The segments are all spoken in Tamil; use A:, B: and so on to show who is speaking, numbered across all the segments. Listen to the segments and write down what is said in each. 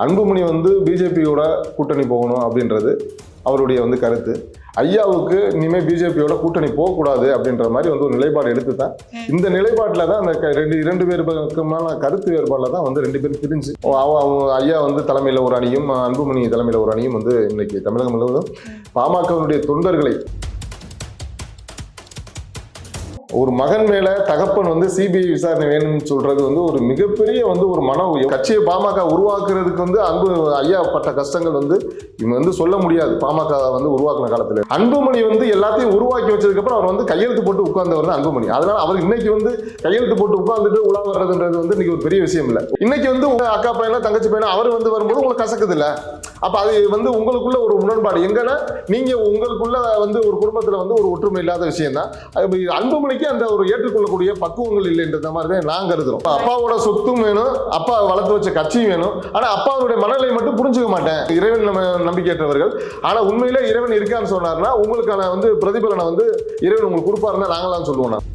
A: அன்புமணி வந்து பிஜேபியோட கூட்டணி போகணும் அப்படின்றது அவருடைய வந்து கருத்து. ஐயாவுக்கு இனிமே பிஜேபியோட கூட்டணி போகக்கூடாது அப்படின்ற மாதிரி வந்து ஒரு நிலைப்பாடு எடுத்து தான் இந்த நிலைப்பாட்டில் தான் அந்த ரெண்டு இரண்டு பேர் பக்கமான கருத்து வேறுபாடில் தான் வந்து ரெண்டு பேரும் பிரிஞ்சு. அவ- அவங்க ஐயா வந்து தலைமையில் ஒரு அணியும் அன்புமணி தலைமையில் ஒரு அணியும் வந்து இன்னைக்கு தமிழகம் முழுவதும் பாமகவினுடைய தொண்டர்களை ஒரு மகன் மேல தகப்பன் வந்து சிபிஐ விசாரணை வேணும்னு சொல்றது வந்து ஒரு மிகப்பெரிய வந்து ஒரு மன உய- கட்சியை பாமக உருவாக்குறதுக்கு வந்து அன்பு ஐயா பட்ட கஷ்டங்கள் வந்து இவங்க வந்து சொல்ல முடியாது. பாமக வந்து உருவாக்குன காலத்துல. அன்புமணி வந்து எல்லாத்தையும் உருவாக்கி வச்சதுக்கு அப்புறம் அவர் வந்து கையெழுத்து போட்டு உட்கார்ந்தவர் தான் அன்புமணி. அதனால அவர் இன்னைக்கு வந்து கையெழுத்து போட்டு உட்கார்ந்துட்டு உலா வர்றதுன்றது வந்து இன்னைக்கு ஒரு பெரிய விஷயம் இல்லை. இன்னைக்கு வந்து உங்க அக்கா பையனா தங்கச்சி பையனா அவர் வந்து வரும்போது உங்களுக்கு கசக்குது இல்ல? அப்ப அது வந்து உங்களுக்குள்ள ஒரு முரண்பாடு எங்கன்னா நீங்க உங்களுக்குள்ள வந்து ஒரு குடும்பத்துல வந்து ஒரு ஒற்றுமை இல்லாத விஷயம் தான் அன்புமணிக்கு அன்புமணிக்கு அந்த ஒரு ஏற்றுக்கொள்ளக்கூடிய பக்குவங்கள் இல்லைன்ற மாதிரி தான் நான் கருதுறோம். அப்பாவோட சொத்தும் வேணும் அப்பா வளர்த்து வச்ச கட்சியும் வேணும். ஆனா அப்பாவுடைய மனநிலை மட்டும் புரிஞ்சுக்க மாட்டேன். இறைவன் நம்ம நம்பிக்கையற்றவர்கள். ஆனா உண்மையிலே இறைவன் இருக்கான்னு சொன்னார்னா உங்களுக்கான வந்து பிரதிபலனை வந்து இறைவன் உங்களுக்கு கொடுப்பாருன்னா நாங்களாம் சொல்லுவோம்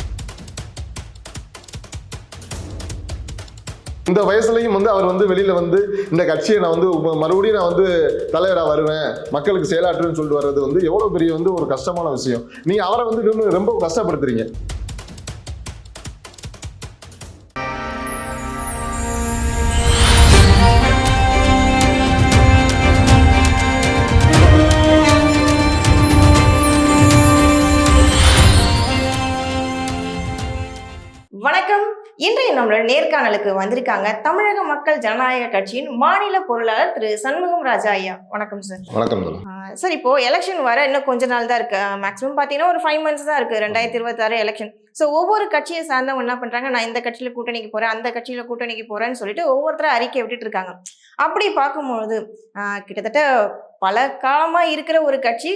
A: இந்த வயசுலயும் வந்து அவர் வந்து வெளியில வந்து இந்த கட்சியை நான் வந்து மறுபடியும் நான் வந்து தலைவரா வருவேன் மக்களுக்கு செயலாற்றுன்னு சொல்லிட்டு வர்றது வந்து எவ்வளவு பெரிய வந்து ஒரு கஷ்டமான விஷயம். நீங்க அவரை வந்து இன்னும் ரொம்ப கஷ்டப்படுத்துறீங்க.
B: நம்மளோட நேர்காணலுக்கு வந்திருக்காங்க தமிழக மக்கள் ஜனநாயக கட்சியின் மாநில பொருளாளர் திரு சண்முகம் ராஜா ஐயா. வணக்கம் சார்
A: வணக்கம்
B: சார் இப்போ எலெக்ஷன் வர இன்னும் கொஞ்ச நாள் தான் இருக்கு. மேக்ஸிமம் பார்த்தீங்கன்னா ஒரு ஃபைவ் மந்த்ஸ் தான் இருக்கு. ரெண்டாயிரத்தி இருபத்தாறு எலெக்ஷன் ஸோ ஒவ்வொரு கட்சியை சார்ந்தவங்க என்ன பண்றாங்க? நான் இந்த கட்சியில கூட்டணிக்கு போறேன் அந்த கட்சியில கூட்டணிக்கு போறேன்னு சொல்லிட்டு ஒவ்வொருத்தரும் அறிக்கை விட்டுட்டு இருக்காங்க. அப்படி பார்க்கும்பொழுது கிட்டத்தட்ட பல காலமா இருக்கிற ஒரு கட்சி.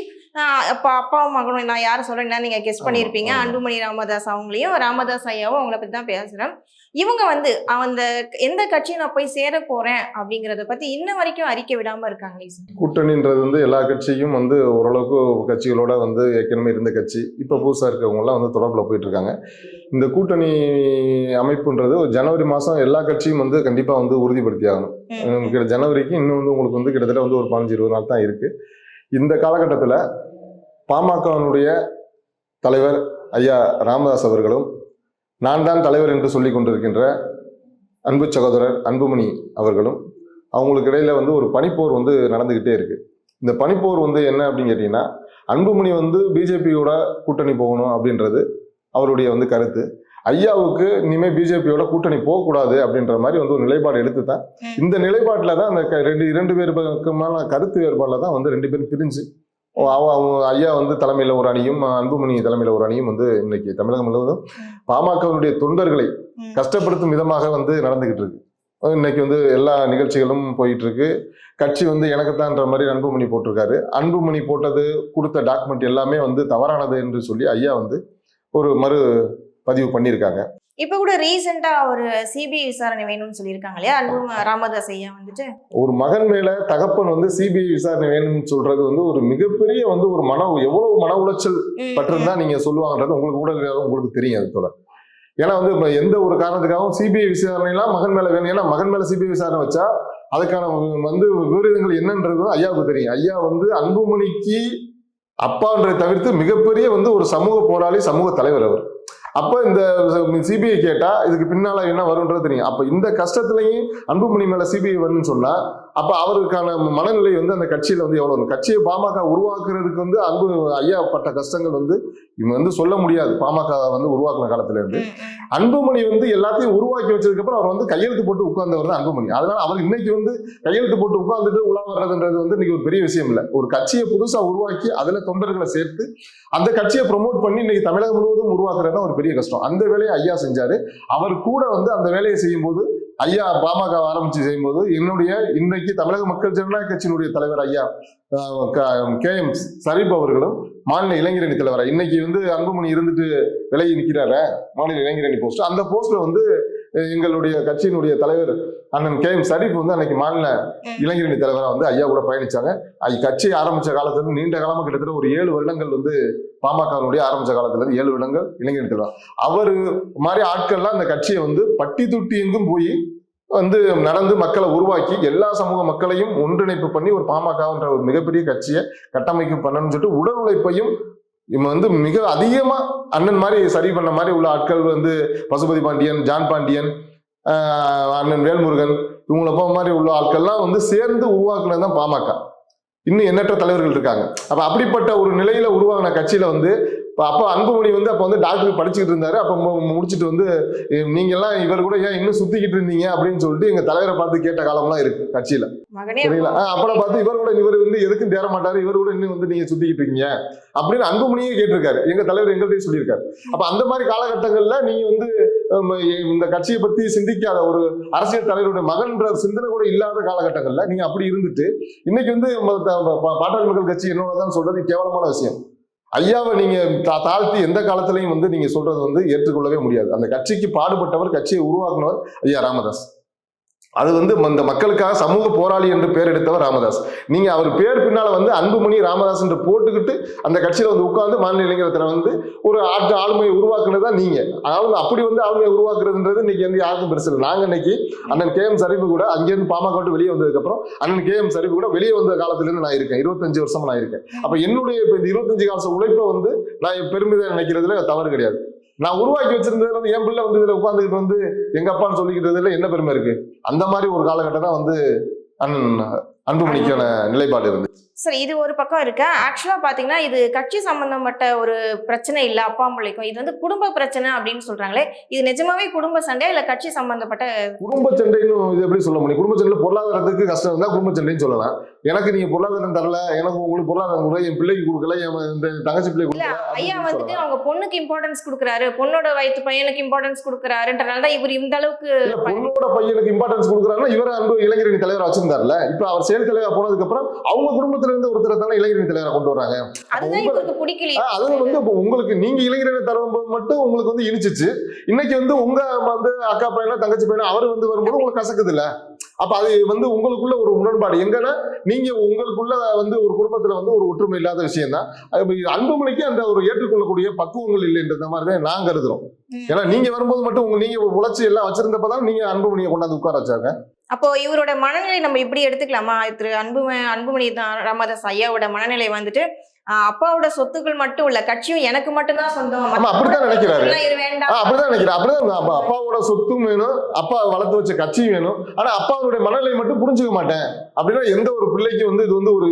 B: அப்பா அப்பாவும் மகனும் நான் யாரை சொல்றேன்னா நீங்க கெஸ் பண்ணியிருப்பீங்க. அன்புமணி ராமதாஸ் அவங்களையும் ராமதாஸ் ஐயாவும் அவங்கள பத்தி தான் பேசுறேன். இவங்க வந்து அந்த எந்த கட்சியை நான் போய் சேர போறேன் அப்படிங்கறத பத்தி இன்ன வரைக்கும் அறிக்கை விடாம இருக்காங்களே சார்
A: கூட்டணின்றது வந்து எல்லா கட்சியும் வந்து ஓரளவுக்கு கட்சிகளோட வந்து ஏற்கனவே இருந்த கட்சி. இப்போ புதுசாக இருக்கவங்கலாம் வந்து தொடர்பில் போயிட்டு இருக்காங்க இந்த கூட்டணி அமைப்புன்றது ஜனவரி மாதம் எல்லா கட்சியும் வந்து கண்டிப்பாக வந்து உறுதிப்படுத்தி ஆகணும் ஜனவரிக்கு இன்னும் வந்து உங்களுக்கு வந்து கிட்டத்தட்ட வந்து ஒரு பதினஞ்சு இருபது நாள் தான் இருக்கு. இந்த காலகட்டத்தில் பாமகனுடைய தலைவர் ஐயா ராமதாஸ் அவர்களும் நான் தான் தலைவர் என்று சொல்லி கொண்டிருக்கின்ற அன்பு சகோதரர் அன்புமணி அவர்களும் அவங்களுக்கு இடையில வந்து ஒரு பனிப்போர் வந்து நடந்துகிட்டே இருக்கு. இந்த பனிப்போர் வந்து என்ன அப்படின்னு கேட்டீங்கன்னா அன்புமணி வந்து பிஜேபியோட கூட்டணி போகணும் அப்படின்றது அவருடைய வந்து கருத்து. ஐயாவுக்கு இனிமே பிஜேபியோட கூட்டணி போகக்கூடாது அப்படின்ற மாதிரி வந்து ஒரு நிலைப்பாடு எடுத்து தான்
B: ம்.
A: இந்த நிலைப்பாட்டில் தான் அந்த ரெண்டு இரண்டு பேர் பக்கமான கருத்து வேறுபாடில் தான் வந்து ரெண்டு பேரும் பிரிஞ்சு அவங்க ஐயா வந்து தலைமையில் ஒரு அணியும் அன்புமணி தலைமையில் ஒரு அணியும் வந்து இன்னைக்கு தமிழகம் முழுவதும் பாமகவினுடைய தொண்டர்களை. கஷ்டப்படுத்தும் விதமாக வந்து நடந்துகிட்டு இருக்கு இன்னைக்கு வந்து எல்லா நிகழ்ச்சிகளும் போயிட்டு இருக்கு கட்சி வந்து எனக்குத்தான்ற மாதிரி அன்புமணி போட்டிருக்காரு அன்புமணி போட்டது கொடுத்த டாக்குமெண்ட் எல்லாமே வந்து தவறானது என்று சொல்லி ஐயா வந்து ஒரு மறு பதிவு பண்ணியிருக்காங்க.
B: இப்ப கூட ரீசெண்டா ஒரு சிபிஐ விசாரணை வேணும்னு சொல்லியிருக்காங்க இல்லையா? அன்பு ராமதாஸ் ஐயா வந்துட்டு.
A: ஒரு மகன் மேல தகப்பன் வந்து சிபிஐ விசாரணை வேணும்னு சொல்றது வந்து ஒரு மிகப்பெரிய வந்து ஒரு மன எவ்வளவு மன உளைச்சல்
B: ம்,
A: பட்டிருந்தா நீங்க சொல்லுவாங்கன்றது உங்களுக்கு கூட உங்களுக்கு தெரியும் அது போல ஏன்னா வந்து இப்ப எந்த ஒரு காரணத்துக்காகவும் சிபிஐ விசாரணைலாம் மகன் மேல வேணும். ஏன்னா மகன் மேல சிபிஐ விசாரணை வச்சா அதுக்கான வந்து விபரீதங்கள் என்னன்றது ஐயாவுக்கு தெரியும். ஐயா வந்து அன்புமணிக்கு அப்பான்றதை தவிர்த்து மிகப்பெரிய வந்து ஒரு சமூக போராளி சமூக தலைவர் அவர். அப்போ இந்த சிபிஐ கேட்டா இதுக்கு பின்னால என்ன வரும்ன்றது தெரியும். அப்ப இந்த கஷ்டத்துலையும் அன்புமணி மேல சிபிஐ வரும்னு சொன்னா அப்ப அவருக்கான மனநிலை வந்து அந்த கட்சியில வந்து எவ்வளவு? கட்சியை பாமக உருவாக்குறதுக்கு வந்து அன்பு ஐயா பட்ட கஷ்டங்கள் வந்து இவங்க வந்து சொல்ல முடியாது. பாமக வந்து உருவாக்குன காலத்துல இருந்து. அன்புமணி வந்து எல்லாத்தையும் உருவாக்கி வச்சதுக்கு அப்புறம் அவர் வந்து கையெழுத்து போட்டு உட்கார்ந்தவர் தான் அன்புமணி. அதனால அவர் இன்னைக்கு வந்து கையெழுத்து போட்டு உட்கார்ந்துட்டு உலா வர்றதுன்றது வந்து இன்னைக்கு ஒரு பெரிய விஷயம் இல்லை. ஒரு கட்சியை புதுசா உருவாக்கி அதுல தொண்டர்களை சேர்த்து அந்த கட்சியை ப்ரொமோட் பண்ணி இன்னைக்கு தமிழகம் முழுவதும் உருவாக்குறது தான் ஒரு பெரிய கஷ்டம். அந்த வேலையை ஐயா செஞ்சாரு. அவர் கூட வந்து அந்த வேலையை செய்யும்போது ஐயா பாமக ஆரம்பிச்சு செய்யும்போது என்னுடைய இன்றைக்கு தமிழக மக்கள் ஜனநாயக கட்சியினுடைய தலைவர் ஐயா கே எம் சரீப் அவர்களும் மாநில இளைஞரணி தலைவர் இன்னைக்கு வந்து அன்புமணி இருந்துட்டு விலகி நிற்கிறாரு மாநில இளைஞரணி போஸ்ட் அந்த போஸ்ட்ல வந்து எங்களுடைய கட்சியினுடைய தலைவர் அண்ணன் கே எம் சரீப் வந்து அன்னைக்கு மாநில. இளைஞரணி தலைவரா வந்து ஐயா கூட பயணிச்சாங்க கட்சி ஆரம்பிச்ச காலத்துல நீண்ட காலமா கிட்டத்தட்ட ஒரு ஏழு வருடங்கள் வந்து பாமகனுடைய ஆரம்பிச்ச காலத்துல இருந்து ஏழு வருடங்கள் இளைஞரணி தலைவர் அவர் மாதிரி ஆட்கள்லாம் அந்த கட்சியை வந்து பட்டி தொட்டி எங்கும் போய் வந்து நடந்து மக்களை உருவாக்கி எல்லா சமூக மக்களையும் ஒன்றிணைப்பு பண்ணி ஒரு பாமகன்ற ஒரு மிகப்பெரிய கட்சியை கட்டமைப்பு பண்ணணும்னு சொல்லிட்டு உடல் உழைப்பையும் இவன் வந்து மிக அதிகமா அண்ணன் மாதிரி சரி பண்ண மாதிரி உள்ள ஆட்கள் வந்து பசுபதி பாண்டியன் ஜான் பாண்டியன் அண்ணன் வேல்முருகன் இவங்கள போக மாதிரி உள்ள ஆட்கள்லாம் வந்து சேர்ந்து உருவாக்குனது தான் பாமக. இன்னும் எண்ணற்ற தலைவர்கள் இருக்காங்க. அப்ப அப்படிப்பட்ட ஒரு நிலையில உருவாகின கட்சியில வந்து இப்போ அப்போ அன்புமணி வந்து அப்போ வந்து டாக்டர் படிச்சுக்கிட்டு இருந்தாரு. அப்போ முடிச்சுட்டு வந்து "ஏ, நீங்கெல்லாம் இவர் கூட ஏன் இன்னும் சுத்திக்கிட்டு இருந்தீங்க? அப்படின்னு சொல்லிட்டு எங்க தலைவரை பார்த்து கேட்ட காலம்லாம் இருக்கு கட்சியில. சரிங்களா? அப்புறம் பார்த்து இவர் கூட இவர் வந்து எதுக்கும் தேர மாட்டாரு. இவர் கூட இன்னும் வந்து நீங்க சுத்திக்கிட்டு இருக்கீங்க. அப்படின்னு அன்புமணியே கேட்டிருக்காரு. எங்க தலைவர் எங்கள்கிட்டயும் சொல்லியிருக்காரு. அப்ப அந்த மாதிரி காலகட்டங்கள்ல நீங்க வந்து இந்த கட்சியை பத்தி சிந்திக்காத ஒரு அரசியல் தலைவருடைய மகன்ற சிந்தனை கூட இல்லாத காலகட்டங்கள்ல நீங்க அப்படி இருந்துட்டு இன்னைக்கு வந்து பாட்டாளி மக்கள் கட்சி என்னோடதான் சொல்றது கேவலமான விஷயம். ஐயாவை நீங்க தா- தாழ்த்தி எந்த காலத்திலையும் வந்து நீங்க சொல்றது வந்து ஏற்றுக்கொள்ளவே முடியாது. அந்த கட்சிக்கு பாடுபட்டவர் கட்சியை உருவாக்குனவர் ஐயா ராமதாஸ். அது வந்து இந்த மக்களுக்காக சமூக போராளி என்று பேர் எடுத்தவர் ராமதாஸ். நீங்க அவர் பேர் பின்னால வந்து அன்புமணி ராமதாஸ் என்று போட்டுக்கிட்டு அந்த கட்சியில வந்து உட்கார்ந்து மாநில இளைஞரத்துல வந்து ஒரு ஆட்டு ஆளுமையை உருவாக்குனது தான் நீங்க. அதாவது அப்படி வந்து ஆளுமையை உருவாக்குறதுன்றது இன்னைக்கு வந்து யாருக்கும் பெருசு இல்லை. நாங்க இன்னைக்கு அண்ணன் கே எம் சரிவு கூட அங்கேருந்து பாமக விட்டு வெளியே வந்ததுக்கு அப்புறம் அண்ணன் கே எம் சரிவு கூட வெளியே வந்த காலத்துல இருந்து நான் இருக்கேன். இருபத்தஞ்சு வருஷமா நான் இருக்கேன். அப்ப என்னுடைய இப்ப இந்த இருபத்தஞ்சு காசு உழைப்பை வந்து நான் பெருமிதம் நினைக்கிறதுல தவறு கிடையாது. நான் உருவாக்கி வச்சிருந்ததுல வந்து என் பிள்ளை வந்து இதுல உட்காந்துக்கிட்டு வந்து எங்க அப்பான்னு சொல்லிக்கிட்டதுல என்ன பெருமை இருக்கு? அந்த மாதிரி ஒரு காலகட்டம் தான் வந்து அண்ணன் அன்புமணிக்கான நிலைப்பாடு இருந்து
B: சார் இது ஒரு பக்கம் இருக்கு. ஆக்சுவலா பாத்தீங்கன்னா இது கட்சி சம்பந்தப்பட்ட ஒரு பிரச்சனை இல்ல அப்பா அம்மாளுக்கும் இது வந்து குடும்ப பிரச்சனை அப்படின்னு சொல்றாங்களே இது நிஜமாவே குடும்ப சண்டை இல்ல கட்சி சம்பந்தப்பட்ட
A: குடும்ப சண்டைன்னு இது எப்படி சொல்ல முடியும்? குடும்ப சண்டையில பொருளாதாரத்துக்கு கஷ்டம் இருந்தா குடும்ப சண்டைன்னு சொல்லலாம். எனக்கு நீங்க பொருளாதாரம் தரல எனக்கு உங்களுக்கு பொருளாதாரம் கூட என் பிள்ளைக்கு கொடுக்கல என் தங்கச்சி பிள்ளை
B: இல்ல
A: கொடுக்கல
B: ஐயா வந்துட்டு. அவங்க பொண்ணுக்கு இம்பார்ட்டன்ஸ் கொடுக்குறாரு பொண்ணோட வயிற்று பையனுக்கு இம்பார்ட்டன்ஸ் கொடுக்குறாருன்றனால தான் இவர் இந்த அளவுக்கு
A: பொண்ணோட பையனுக்கு இம்பார்ட்டன்ஸ் கொடுக்குறாருன்னா இவர் அன்பு இளைஞரணி தலைவர் வச்சிருந்தாருல இப்ப அவர் செயல் தலைவர் போனதுக்கு அப்புறம் அவங்க குடும்பத்துல இருந்து ஒருத்தரை தானே இளைஞரணி தலைவரை கொண்டு வராங்க. அது வந்து இப்போ உங்களுக்கு நீங்க இளைஞரணி தரும்போது மட்டும் உங்களுக்கு வந்து இனிச்சிச்சு. இன்னைக்கு வந்து உங்க வந்து அக்கா பையனா தங்கச்சி பையனா அவர் வந்து வரும்போது உங்களுக்கு கசக்குது இல்ல அப்ப அது வந்து உங்களுக்குள்ள ஒரு முரண்பாடு எங்கன்னா நீங்க உங்களுக்குள்ள வந்து ஒரு குடும்பத்துல வந்து ஒரு ஒற்றுமை இல்லாத விஷயம் தான் அன்புமணிக்கு அந்த ஒரு ஏற்றுக்கொள்ளக்கூடிய பக்குவங்கள் இல்லைன்ற மாதிரி தான் நான் கருதுறோம். ஏன்னா நீங்க வரும்போது மட்டும் உங்க நீங்க உழைச்சி எல்லாம் வச்சிருந்தப்பதான் நீங்க அன்புமணியை கொண்டாந்து உட்கார வச்சாங்க.
B: அப்போ இவரோட மனநிலை நம்ம இப்படி எடுத்துக்கலாமா? திரு அன்பும அன்புமணி ராமதாஸ் ஐயாவோட மனநிலை வந்துட்டு அப்பாவோட சொத்துக்கள் மட்டும் இல்ல கட்சியும் எனக்கு மட்டும்தான் சொந்தம்.
A: அப்படித்தான் நினைக்கிறாரு. அப்படிதான் நினைக்கிறேன் அப்படிதான் அப்பா அப்பாவோட சொத்தும் வேணும் அப்பா வளர்த்து வச்ச கட்சியும் வேணும். ஆனா அப்பாவுடைய மனநிலை மட்டும் புரிஞ்சுக்க மாட்டேன். அப்படின்னா எந்த ஒரு பிள்ளைக்கு வந்து இது வந்து ஒரு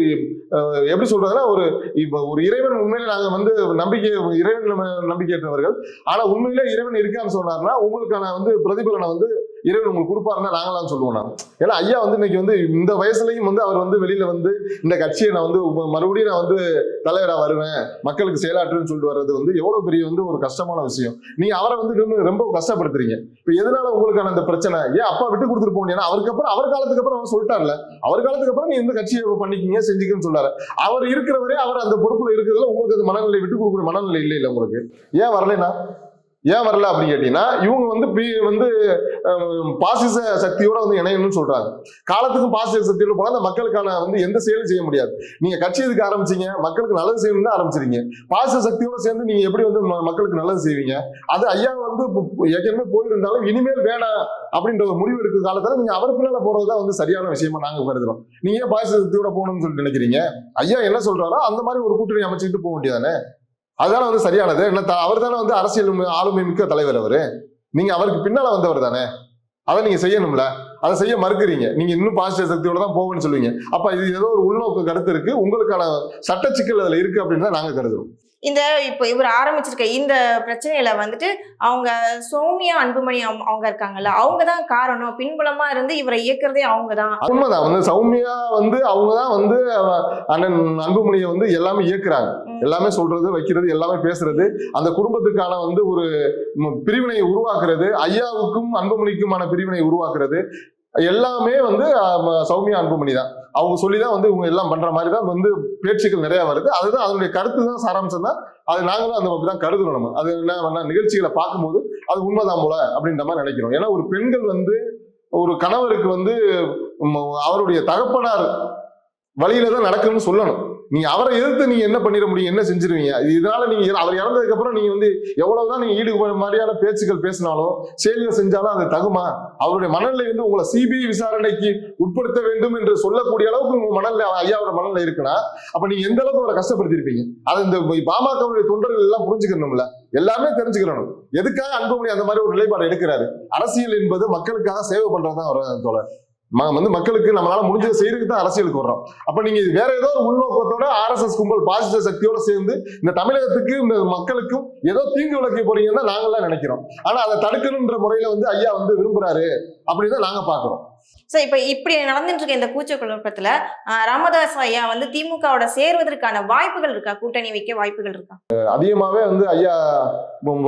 A: எப்படி சொல்றதுன்னா ஒரு இப்ப ஒரு இறைவன் உண்மையில நாங்க வந்து நம்பிக்கை இறைவன் நம்ம நம்பிக்கையற்றவர்கள் ஆனா உண்மையிலே இறைவன் இருக்கான்னு சொன்னார்னா உங்களுக்கான வந்து பிரதிபலனை வந்து இறைவன் உங்களுக்கு கொடுப்பாருன்னா நாங்களாம் சொல்லுவோம் நான் ஏன்னா ஐயா வந்து இன்னைக்கு வந்து இந்த வயசுலயும் வந்து அவர் வந்து வெளியில வந்து இந்த கட்சியை நான் வந்து மறுபடியும் நான் வந்து தலைவரா வருவேன் மக்களுக்கு செயலாற்றுன்னு சொல்லிட்டு வர்றது வந்து எவ்வளவு பெரிய வந்து ஒரு கஷ்டமான விஷயம். நீங்க அவரை வந்து ரொம்ப- கஷ்டப்படுத்துறீங்க. இப்ப எதனால உங்களுக்கான அந்த பிரச்சனை? ஏன் அப்பா விட்டு கொடுத்துட்டு போகணும்? ஏன்னா அவருக்கு அப்புறம் அவர் காலத்துக்கு அப்புறம் அவர் சொல்லிட்டார்ல. அவர் காலத்துக்கு அப்புறம் நீ இந்த கட்சியை பண்ணிக்கிங்க செஞ்சுக்கன்னு சொல்றாரு அவர் இருக்கிறவரே அவர் அந்த பொறுப்புல இருக்கிறதுல உங்களுக்கு அந்த மனநிலை விட்டு கொடுக்குற மனநிலை இல்லை இல்ல உங்களுக்கு. ஏன் வரலைனா ஏன் வரல அப்படின்னு கேட்டீங்கன்னா இவங்க வந்து பி- வந்து பாசிச சக்தியோட வந்து இணையணும்னு சொல்றாங்க. காலத்துக்கும் பாசிச சக்தியோட போனா அந்த மக்களுக்கான வந்து எந்த செயலும் செய்ய முடியாது. நீங்க கட்சி இதுக்கு ஆரம்பிச்சீங்க? மக்களுக்கு நல்லது செய்யணும் தான் ஆரம்பிச்சிருங்க பாசிச சக்தியோட சேர்ந்து நீங்க எப்படி வந்து மக்களுக்கு நல்லது செய்வீங்க? அது ஐயா வந்து இப்போ ஏற்கனவே போயிருந்தாலும் இனிமேல் வேணாம் அப்படின்ற ஒரு முடிவு எடுக்கிற காலத்துல நீங்க அவர் பின்னால போறதுதான் வந்து சரியான விஷயமா நாங்க கருதுறோம். நீங்க ஏன் பாசிச சக்தியோட போகணும்னு சொல்லிட்டு நினைக்கிறீங்க? ஐயா என்ன சொல்றாரோ அந்த மாதிரி ஒரு கூட்டணி அமைச்சுக்கிட்டு போக வேண்டியதானே அதுதானே வந்து சரியானது. என்ன அவர் தானே வந்து அரசியல் ஆளுமை மிக்க தலைவர் அவரு. நீங்க அவருக்கு பின்னால வந்தவர் தானே. அதை நீங்க செய்யணும்ல. அதை செய்ய மறுக்கிறீங்க. நீங்க இன்னும் பாசிட்டிவ் சக்தியோட தான் போகணும்னு சொல்லுவீங்க. அப்ப இது ஏதோ ஒரு உள்நோக்கு கருத்து இருக்கு. உங்களுக்கான சட்ட சிக்கல் அதுல இருக்கு அப்படின்னு தான் நாங்க கருதுறோம்.
B: இந்த இப்போ இவர் ஆரம்பிச்சிருக்க இந்த பிரச்சனையில வந்துட்டு அவங்க சௌமியா அன்புமணி அவங்க இருக்காங்கல்ல அவங்க தான் காரணம். பின்புலமா இருந்து இவரை இயக்குறதே அவங்க தான்
A: உண்மைதான். வந்து சௌமியா வந்து அவங்க தான் வந்து அண்ணன் அன்புமணியை வந்து எல்லாமே இயக்குறாங்க. எல்லாமே சொல்றது வைக்கிறது எல்லாமே பேசுறது. அந்த குடும்பத்துக்கான வந்து ஒரு பிரிவினையை உருவாக்குறது ஐயாவுக்கும் அன்புமணிக்குமான பிரிவினை உருவாக்குறது. எல்லாமே வந்து சௌமியா அன்புமணி தான் அவங்க சொல்லி தான் வந்து இவங்க எல்லாம் பண்ற மாதிரி தான் வந்து பேச்சுக்கள் நிறைய வருது. அதுதான் அதனுடைய கருத்து தான் சாராம்சம் தான். அது நாங்களும் அந்த மாதிரி தான் கருதுறோம் நம்ம. அது என்ன நிகழ்ச்சிகளை பார்க்கும்போது அது உண்மைதான் போல அப்படின்ற மாதிரி நினைக்கிறோம். ஏன்னா ஒரு பெண்கள் வந்து ஒரு கணவருக்கு வந்து அவருடைய தகப்பனார் வழியில தான் நடக்கணும்னு சொல்லணும். நீங்க அவரை எதிர்த்து நீங்க என்ன பண்ணிட முடியும்? என்ன செஞ்சிருவீங்க? இது- இதனால நீங்க அவர் இறந்ததுக்கு அப்புறம் நீங்க வந்து எவ்வளவுதான் நீங்க ஈடுபடுற மாதிரியான பேச்சுக்கள் பேசினாலும் செயல்கள் செஞ்சாலும் அது தகுமா? அவருடைய மனநிலை வந்து உங்களை சிபிஐ விசாரணைக்கு உட்படுத்த வேண்டும் என்று சொல்லக்கூடிய அளவுக்கு உங்க மனநிலை ஐயாவோட மனநிலை இருக்குன்னா அப்ப நீங்க எந்த அளவுக்கு அவரை கஷ்டப்படுத்திருப்பீங்க அது இந்த பாமகவுடைய தொண்டர்கள் எல்லாம் புரிஞ்சுக்கணும்ல? எல்லாமே தெரிஞ்சுக்கணும். எதுக்காக அன்புமணி அந்த மாதிரி ஒரு நிலைப்பாடு எடுக்கிறாரு? அரசியல் என்பது மக்களுக்காக சேவை பண்றதுதான் அவர் தோழர். வந்து மக்களுக்கு நம்மளால முடிஞ்சதை செய்யறதுக்கு தான் அரசியலுக்கு வர்றோம். அப்ப நீங்க வேற ஏதோ ஒரு உள்நோக்கத்தோட ஆர்எஸ்எஸ் கும்பல் பாசிச சக்தியோட சேர்ந்து இந்த தமிழகத்துக்கு இந்த மக்களுக்கும் ஏதோ தீங்கு விளக்க போறீங்கன்னு தான் நாங்களாம் நினைக்கிறோம். ஆனா அதை தடுக்கணுன்ற முறையில வந்து ஐயா வந்து விரும்புறாரு அப்படின்னு தான் நாங்க பாக்குறோம்.
B: ஸோ இப்போ இப்படி நடந்துட்டு இருக்க இந்த கூச்ச குழப்பத்துல ராமதாஸ் ஐயா வந்து திமுகவோட சேர்வதற்கான வாய்ப்புகள் இருக்கா? கூட்டணி வைக்க வாய்ப்புகள் இருக்கா?
A: அதிகமாவே வந்து ஐயா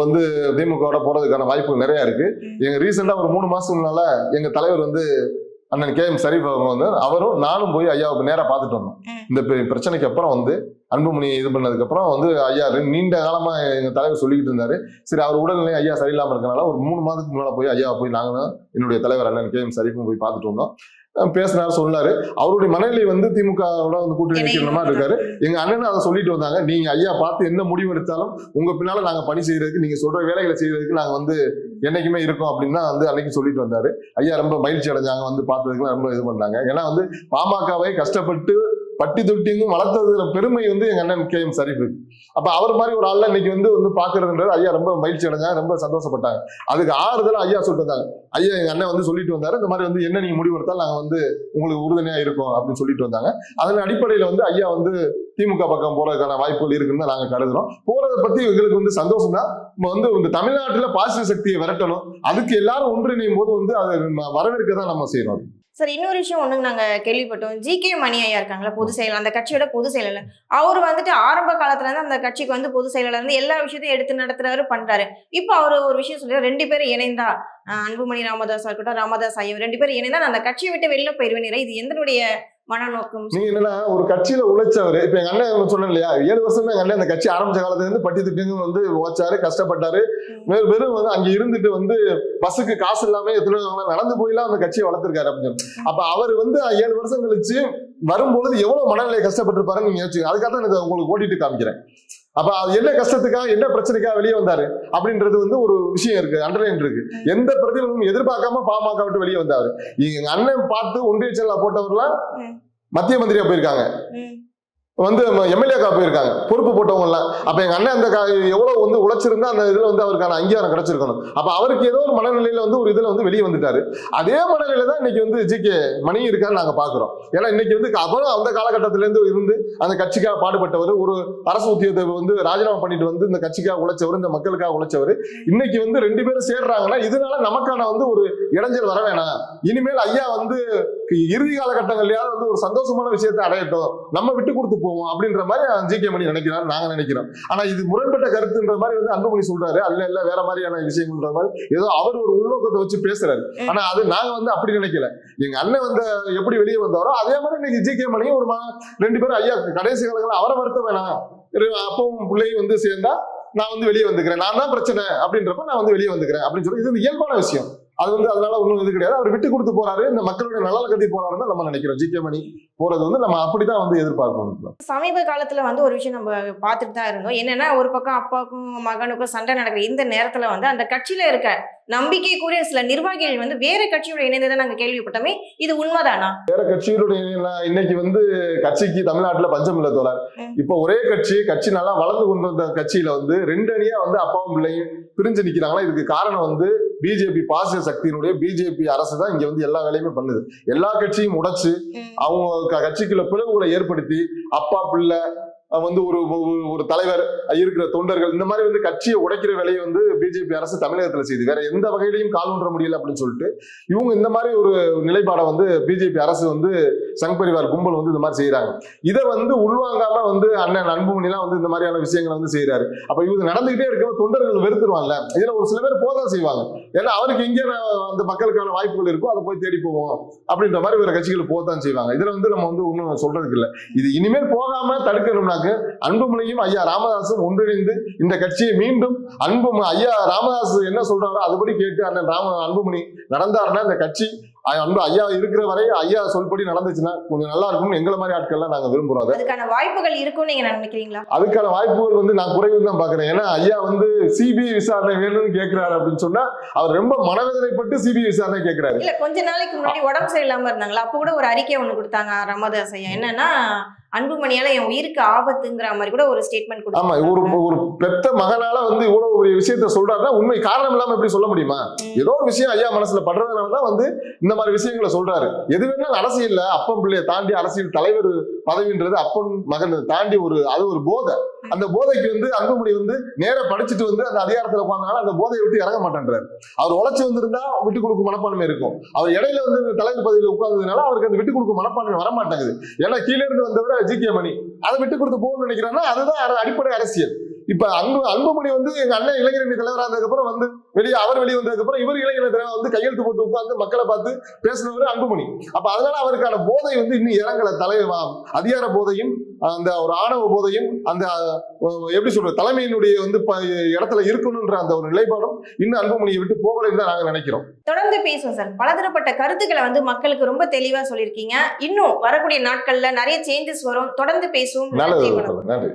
A: வந்து திமுகவோட போறதுக்கான வாய்ப்பு நிறைய இருக்கு. எங்க ரீசெண்டா ஒரு மூணு மாசம் முன்னால எங்க தலைவர் வந்து அண்ணன் கே எம் அவங்க வந்து அவரும் நானும் போய் ஐயாவுக்கு நேரா பார்த்துட்டு வந்தோம். இந்த பிரச்சனைக்கு அப்புறம் வந்து அன்புமணி இது பண்ணதுக்கு அப்புறம் வந்து ஐயா நீண்ட காலமா எங்க தலைவர் சொல்லிக்கிட்டு இருந்தாரு. சரி அவர் உடல்நிலை ஐயா சரியில்லாம இருக்கனால ஒரு மூணு மாதத்துக்கு முன்னால போய் ஐயா போய் நாங்களும் என்னுடைய தலைவர் அண்ணன் கே எம் ஷரீஃபும் போய் பார்த்துட்டு வந்தோம். பேசினாரு சொன்னாரு. அவருடைய மனநிலை வந்து திமுகவோட வந்து கூட்டணி வைக்கிற மாதிரி இருக்காரு. எங்க அண்ணன் அதை சொல்லிட்டு வந்தாங்க. நீங்க ஐயா பார்த்து என்ன முடிவு எடுத்தாலும் உங்க பின்னால நாங்க பணி செய்யறதுக்கு நீங்க சொல்ற வேலைகளை செய்யறதுக்கு நாங்க வந்து என்னைக்குமே இருக்கோம் அப்படின்னு வந்து அன்னைக்கு சொல்லிட்டு வந்தாரு. ஐயா ரொம்ப மகிழ்ச்சி அடைஞ்சாங்க வந்து பார்த்ததுக்கு ரொம்ப இது பண்ணாங்க. ஏன்னா வந்து பாமகவை கஷ்டப்பட்டு பட்டி தொட்டியும் வளர்த்ததுல பெருமை வந்து எங்க அண்ணன் கே எம் சரிஃபு அப்ப அவர் மாதிரி ஒரு ஆள்ல இன்னைக்கு வந்து வந்து பாக்குறதுன்றது ஐயா ரொம்ப மகிழ்ச்சி அடைஞ்சாங்க ரொம்ப சந்தோஷப்பட்டாங்க. அதுக்கு ஆறுதலா ஐயா சொல்லிட்டு வந்தாங்க ஐயா எங்க அண்ணன் வந்து சொல்லிட்டு வந்தாரு. இந்த மாதிரி வந்து என்ன நீங்க முடிவு எடுத்தாலும் நாங்க வந்து உங்களுக்கு உறுதுணையா இருக்கோம் அப்படின்னு சொல்லிட்டு வந்தாங்க. அதன் அடிப்படையில வந்து ஐயா வந்து திமுக பக்கம் போறதுக்கான வாய்ப்புகள் இருக்குன்னு தான் நாங்க கருதுறோம். போறதை பத்தி எங்களுக்கு வந்து சந்தோஷம் தான் நம்ம வந்து இந்த தமிழ்நாட்டுல பாசிட்டிவ் சக்தியை விரட்டணும். அதுக்கு எல்லாரும் ஒன்றிணையும் போது வந்து அதை வரவேற்க தான் நம்ம செய்யறோம்.
B: சார் இன்னொரு விஷயம் ஒண்ணு நாங்கள் கேள்விப்பட்டோம். ஜி கே மணி ஐயா இருக்காங்களா பொதுச் செயலாளர் அந்த கட்சியோட பொதுச் செயலாளர். அவர் வந்துட்டு ஆரம்ப காலத்துலேருந்து அந்த கட்சிக்கு வந்து பொதுச் செயலாளர் இருந்து எல்லா விஷயத்தையும் எடுத்து நடத்துறாரு பண்ணுறாரு இப்போ அவர் ஒரு விஷயம் சொல்றாரு ரெண்டு பேரும் இணைந்தா அன்புமணி ராமதாஸ் இருக்கட்டும் ராமதாஸ் ஐயா ரெண்டு பேரும் இணைந்தா நான் அந்த கட்சியை விட்டு வெளியில் போயிருவேன் இது எந்தனுடைய மனநோக்கம்
A: நீங்க என்னன்னா ஒரு கட்சியில உழைச்சவர். இப்ப எங்க அண்ணன் சொன்னேன் இல்லையா? ஏழு வருஷமா எங்க அண்ணன் இந்த கட்சி ஆரம்பிச்ச காலத்துல இருந்து பட்டி திட்டுங்க வந்து உழைச்சாரு கஷ்டப்பட்டாரு. வெறும் வெறும் வந்து அங்க இருந்துட்டு வந்து பஸ்ஸுக்கு காசு இல்லாம எத்தனை நடந்து போயெல்லாம் அந்த கட்சியை வளர்த்திருக்காரு அப்படின்னு. அப்ப அவர் வந்து ஏழு வருஷம் கழிச்சு வரும்பொழுது எவ்வளவு மனநிலை கஷ்டப்பட்டிருப்பாருன்னு நீங்க யோசிச்சு அதுக்காக தான் எனக்கு உங்களுக்கு ஓட்டிட்டு காமிக்கிறேன். அப்ப அது என்ன கஷ்டத்துக்காக என்ன பிரச்சனைக்காக வெளியே வந்தாரு அப்படின்றது வந்து ஒரு விஷயம் இருக்கு அண்டர்லைன் இருக்கு. எந்த பிரதிபலனும் எதிர்பார்க்காம பாமக விட்டு வெளியே வந்தாரு. எங்க அண்ணன் பார்த்து ஒன்றிய செயலா போட்டவர்லாம். மத்திய மந்திரியா போயிருக்காங்க. வந்து எம்எல்ஏக்கா போயிருக்காங்க. பொறுப்பு போட்டவங்கலாம் அப்போ எங்கள் அண்ணன் அந்த எவ்வளோ வந்து உழைச்சிருந்தா அந்த இதில் வந்து அவருக்கான அங்கீகாரம் கிடைச்சிருக்கணும். அப்போ அவருக்கு ஏதோ ஒரு மனநிலையில் வந்து ஒரு இதில் வந்து வெளியே வந்துட்டாரு. அதே மனநிலையில் தான் இன்னைக்கு வந்து ஜி கே மணி இருக்காரு நாங்கள் பார்க்குறோம் ஏன்னா இன்னைக்கு வந்து அவரும் அந்த காலகட்டத்திலேருந்து இருந்து அந்த கட்சிக்காக பாடுபட்டவர். ஒரு அரசு உத்தியோகத்தை வந்து ராஜினாமா பண்ணிட்டு வந்து இந்த கட்சிக்காக உழைச்சவர் இந்த மக்களுக்காக உழைச்சவர். இன்னைக்கு வந்து ரெண்டு பேரும் சேர்றாங்கன்னா இதனால நமக்கான வந்து ஒரு இடைஞ்சல் வர வேணாம். இனிமேல் ஐயா வந்து இறுதி காலகட்டங்கள்லயாவது வந்து ஒரு சந்தோஷமான விஷயத்தை அடையட்டும். நம்ம விட்டு கொடுத்து போவோம் அப்படின்ற மாதிரி ஜி கே மணி நினைக்கிறார் நாங்க நினைக்கிறோம். ஆனா இது முரண்பட்ட கருத்துன்ற மாதிரி வந்து அன்புமணி சொல்றாரு. அல்ல இல்ல வேற மாதிரியான விஷயங்கள்ன்ற மாதிரி ஏதோ அவர் ஒரு உள்நோக்கத்தை வச்சு பேசுறாரு. ஆனா அது நாங்க வந்து அப்படி நினைக்கல. எங்க அண்ணன் வந்து எப்படி வெளியே வந்தாரோ அதே மாதிரி இன்னைக்கு ஜி கே மணியும் ஒரு ரெண்டு பேரும் ஐயா கடைசி காலங்களில் அவரை வருத்த வேணாம். அப்பவும் பிள்ளையும் வந்து சேர்ந்தா நான் வந்து வெளியே வந்துக்கிறேன். நான் தான் பிரச்சனை அப்படின்றப்ப நான் வந்து வெளியே வந்துக்கிறேன் அப்படின்னு சொல்லி இது இயல்பான விஷயம். அது வந்து அதனால ஒண்ணும் இது கிடையாது. அவர் விட்டு கொடுத்து போறாரு. இந்த மக்களுடைய நலன் கட்டி போறாருன்னு தான் நம்ம நினைக்கிறோம். ஜி கே மணி போறது வந்து நம்ம அப்படிதான் வந்து எதிர்பார்க்கணும்.
B: சமீப காலத்துல வந்து ஒரு விஷயம் நம்ம பார்த்துட்டு தான் இருந்தோம். என்னன்னா ஒரு பக்கம் அப்பாவுக்கும் மகனுக்கும் சண்டை நடக்கிற இந்த நேரத்துல வந்து அந்த கட்சியில இருக்க நம்பிக்கைக்குரிய சில நிர்வாகிகள் வந்து வேற கட்சியோட இணைந்ததை நாங்க கேள்விப்பட்டோமே இது உண்மைதானா
A: வேற இணையெல்லாம் இன்னைக்கு வந்து கட்சிக்கு தமிழ்நாட்டுல பஞ்சம் இல்ல தோழர். இப்ப ஒரே கட்சி கட்சி நல்லா வளர்ந்து கொண்டு வந்த கட்சியில வந்து ரெண்டு அணியா வந்து அப்பாவும் பிள்ளையும் பிரிஞ்சு நிக்கிறாங்களா இதுக்கு காரணம் வந்து பிஜேபி பாசிய சக்தியினுடைய பிஜேபி அரசு தான் இங்க வந்து எல்லா வேலையுமே பண்ணுது எல்லா கட்சியும் உடைச்சு. அவங்க கட்சிக்குள்ள பிளவுகளை ஏற்படுத்தி அப்பா பிள்ளை வந்து ஒரு ஒரு- தலைவர் இருக்கிற தொண்டர்கள் இந்த மாதிரி வந்து கட்சியை உடைக்கிற வேலையை வந்து பிஜேபி அரசு தமிழகத்துல செய்யுது வேற எந்த வகையிலையும் கால் ஒன்ற முடியல அப்படின்னு சொல்லிட்டு இவங்க இந்த மாதிரி ஒரு நிலைப்பாடை வந்து பிஜேபி அரசு வந்து சங் பரிவார் கும்பல் வந்து இந்த மாதிரி செய்யறாங்க இதை வந்து உள்வாங்காம வந்து அண்ணன் அன்புமணிலாம் வந்து இந்த மாதிரியான விஷயங்களை வந்து செய்யறாரு அப்ப இவங்க நடந்துகிட்டே இருக்கிற தொண்டர்கள் வெறுத்துருவாங்கல்ல? இதுல ஒரு சில பேர் போதான் செய்வாங்க. ஏன்னா அவருக்கு எங்க அந்த மக்களுக்கான வாய்ப்புகள் இருக்கோ அதை போய் தேடி போவோம். அப்படின்ற மாதிரி வேற கட்சிகள் போதான் செய்வாங்க. இதுல வந்து நம்ம வந்து ஒன்றும் சொல்றதுக்கு இல்லை. இது இனிமேல் போகாம தடுக்கணும்னாக்க அன்புமணியும் ஐயா ராமதாசும் ஒன்றிணைந்து இந்த கட்சியை மீண்டும் அன்பு ஐயா ராமதாஸ் என்ன சொல்றாரோ அதுபடி கேட்டு அண்ணன் ராம அன்புமணி நடந்தாருன்னா இந்த கட்சி அன்பு ஐயா இருக்கிற வரை ஐயா சொல்படி நடந்துச்சுன்னா கொஞ்சம் நல்லா இருக்கும்னு எங்களை மாதிரி ஆட்கள்லாம் நாங்க விரும்புறோம் அதை.
B: அதுக்கான வாய்ப்புகள் இருக்கும்னு நீங்க நினைக்கிறீங்களா?
A: அதுக்கான வாய்ப்புகள் வந்து நான் குறைவு தான் பாக்குறேன் ஏன்னா ஐயா வந்து சிபிஐ விசாரணை வேணும்னு கேட்கிறாரு அப்படின்னு சொன்னா அவர் ரொம்ப மனவேதனைப்பட்டு சிபிஐ விசாரணை கேட்கிறாரு
B: இல்ல கொஞ்ச நாளைக்கு முன்னாடி உடம்பு சரியில்லாம இருந்தாங்களா? அப்போ கூட ஒரு அறிக்கை ஒண்ணு கொடுத்தாங்க ராமதாஸ் ஐயா. என்னன்னா அன்புமணியால என் உயிருக்கு ஆபத்துங்கிற மாதிரி கூட ஒரு ஸ்டேட்மெண்ட்
A: ஆமா ஒரு ஒரு பெத்த மகனால வந்து இவ்வளவு ஒரு விஷயத்த சொல்றாருன்னா உண்மை காரணம் இல்லாம எப்படி சொல்ல முடியுமா? ஏதோ ஒரு விஷயம் ஐயா மனசுல படுறதுனாலதான் வந்து இந்த மாதிரி விஷயங்களை சொல்றாரு. எது வேணாலும் அரசியல்ல அப்பன் பிள்ளைய தாண்டி அரசியல் தலைவர் பதவின்றது அப்பன் மகன் தாண்டி ஒரு அது ஒரு போதை. அந்த போதைக்கு வந்து அன்புமணி வந்து நேரா படிச்சுட்டு வந்து அந்த அதிகாரத்துல உட்காந்தாலும் அந்த போதையை விட்டு இறங்க மாட்டேன்றாரு. அவர் உழைச்சி வந்திருந்தா விட்டு கொடுக்கும் மனப்பான்மை இருக்கும். அவர் இடையில வந்து தலைவர் பதவியில் உட்கார்ந்ததுனால அவருக்கு அந்த விட்டு கொடுக்கும் மனப்பான்மை வர மாட்டேங்குது ஏன்னா கீழே இருந்து வந்தவர் ஜி கே மணி. அதை விட்டு கொடுத்து போகணும்னு நினைக்கிறாங்கன்னா அதுதான் அடிப்படை அரசியல். இப்ப அன்பு அன்புமணி வந்து எங்க அண்ணன் இளைஞரணி தலைவராக இருந்ததுக்கு அப்புறம் வந்து வெளியே அவர் வெளியே வந்ததுக்கு அப்புறம் இவர் இளைஞரணி தலைவர் வந்து கையெழுத்து போட்டு உட்கார்ந்து மக்களை பார்த்து பேசினவர் அன்புமணி. அப்ப அதனால அவருக்கான போதை வந்து இன்னும் இறங்கல தலை அதிகார போதையும் அந்த ஒரு ஆணவ போதையும் அந்த எப்படி சொல்றது தலைமையினுடைய வந்து இடத்துல இருக்கணும்ன்ற அந்த ஒரு நிலைப்பாடும் இன்னும் அன்புமணியை விட்டு போகலைன்னு தான் நாங்க நினைக்கிறோம்.
B: தொடர்ந்து பேசுவோம் சார். பலதரப்பட்ட கருத்துக்களை வந்து மக்களுக்கு ரொம்ப தெளிவா சொல்லியிருக்கீங்க. இன்னும் வரக்கூடிய நாட்கள்ல நிறைய சேஞ்சஸ் வரும். தொடர்ந்து பேசுவோம்.
A: நல்லது. நன்றி.